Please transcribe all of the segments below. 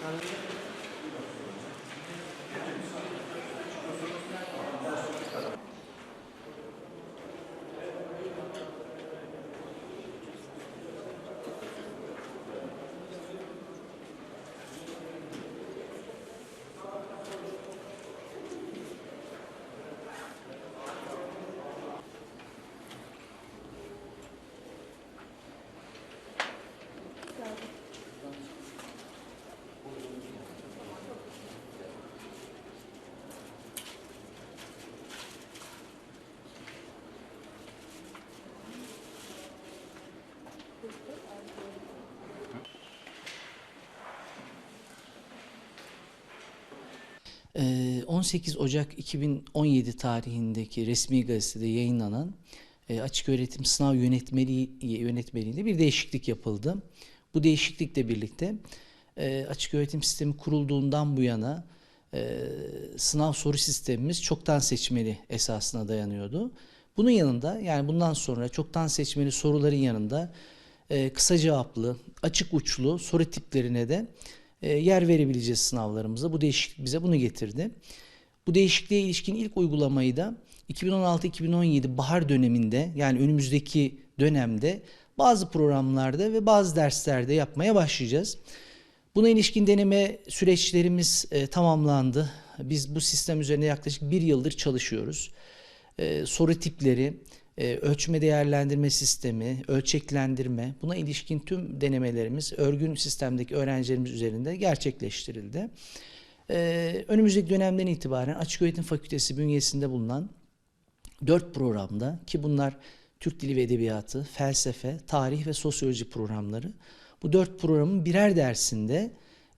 Ee, 18 Ocak 2017 tarihindeki resmi gazetede yayınlanan e, açık öğretim sınav yönetmeliği yönetmeliğinde bir değişiklik yapıldı. Bu değişiklikle birlikte e, açık öğretim sistemi kurulduğundan bu yana e, sınav soru sistemimiz çoktan seçmeli esasına dayanıyordu. Bunun yanında yani bundan sonra çoktan seçmeli soruların yanında kısa cevaplı, açık uçlu soru tiplerine de yer verebileceğiz sınavlarımızda. Bu değişiklik bize bunu getirdi. Bu değişikliğe ilişkin ilk uygulamayı da 2016-2017 bahar döneminde yani önümüzdeki dönemde bazı programlarda ve bazı derslerde yapmaya başlayacağız. Buna ilişkin deneme süreçlerimiz e, tamamlandı. Biz bu sistem üzerine yaklaşık bir yıldır çalışıyoruz. E, soru tipleri, e, ölçme değerlendirme sistemi, ölçeklendirme buna ilişkin tüm denemelerimiz örgün sistemdeki öğrencilerimiz üzerinde gerçekleştirildi. E, önümüzdeki dönemden itibaren Açık Öğretim Fakültesi bünyesinde bulunan dört programda ki bunlar Türk Dili ve Edebiyatı, Felsefe, Tarih ve Sosyoloji programları. Bu dört programın birer dersinde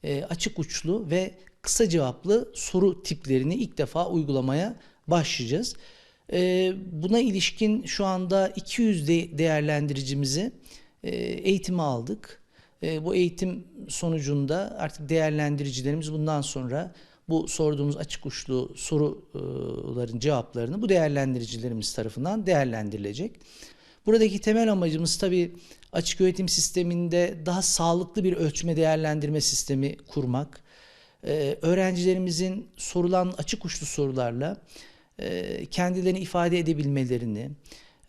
e, açık uçlu ve kısa cevaplı soru tiplerini ilk defa uygulamaya başlayacağız. E, buna ilişkin şu anda 200 de değerlendiricimizi e, eğitime aldık. E, bu eğitim sonucunda artık değerlendiricilerimiz bundan sonra bu sorduğumuz açık uçlu soruların cevaplarını bu değerlendiricilerimiz tarafından değerlendirilecek. Buradaki temel amacımız tabii açık öğretim sisteminde daha sağlıklı bir ölçme değerlendirme sistemi kurmak. Ee, öğrencilerimizin sorulan açık uçlu sorularla e, kendilerini ifade edebilmelerini,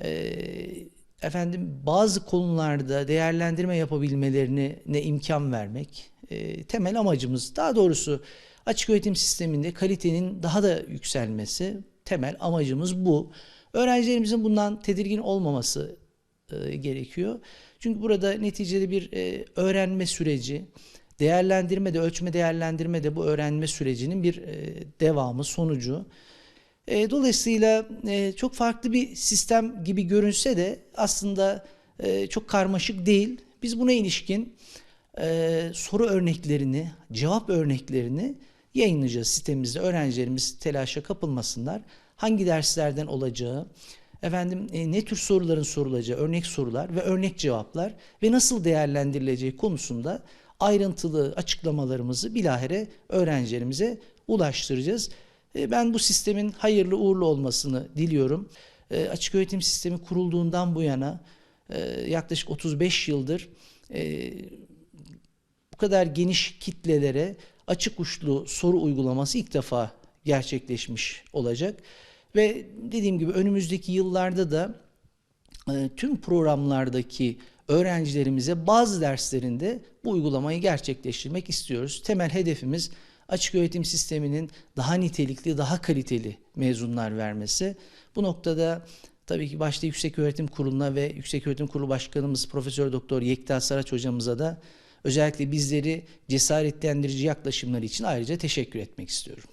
e, efendim bazı konularda değerlendirme yapabilmelerine ne imkan vermek e, temel amacımız. Daha doğrusu açık öğretim sisteminde kalitenin daha da yükselmesi temel amacımız bu. Öğrencilerimizin bundan tedirgin olmaması gerekiyor. Çünkü burada neticede bir öğrenme süreci, değerlendirme de, ölçme değerlendirme de bu öğrenme sürecinin bir devamı, sonucu. E, dolayısıyla e, çok farklı bir sistem gibi görünse de aslında e, çok karmaşık değil. Biz buna ilişkin e, soru örneklerini, cevap örneklerini yayınlayacağız sitemizde. Öğrencilerimiz telaşa kapılmasınlar. Hangi derslerden olacağı, efendim e, ne tür soruların sorulacağı, örnek sorular ve örnek cevaplar ve nasıl değerlendirileceği konusunda ayrıntılı açıklamalarımızı bilahare öğrencilerimize ulaştıracağız. E, ben bu sistemin hayırlı uğurlu olmasını diliyorum. E, açık öğretim sistemi kurulduğundan bu yana e, yaklaşık 35 yıldır bu kadar geniş kitlelere açık uçlu soru uygulaması ilk defa gerçekleşmiş olacak. Ve dediğim gibi önümüzdeki yıllarda da tüm programlardaki öğrencilerimize bazı derslerinde bu uygulamayı gerçekleştirmek istiyoruz. Temel hedefimiz açık öğretim sisteminin daha nitelikli, daha kaliteli mezunlar vermesi. Bu noktada tabii ki başta Yüksek Öğretim Kurulu'na ve Yüksek Öğretim Kurulu Başkanımız Profesör Doktor Yekta Saraç hocamıza da özellikle bizleri cesaretlendirici yaklaşımları için ayrıca teşekkür etmek istiyorum.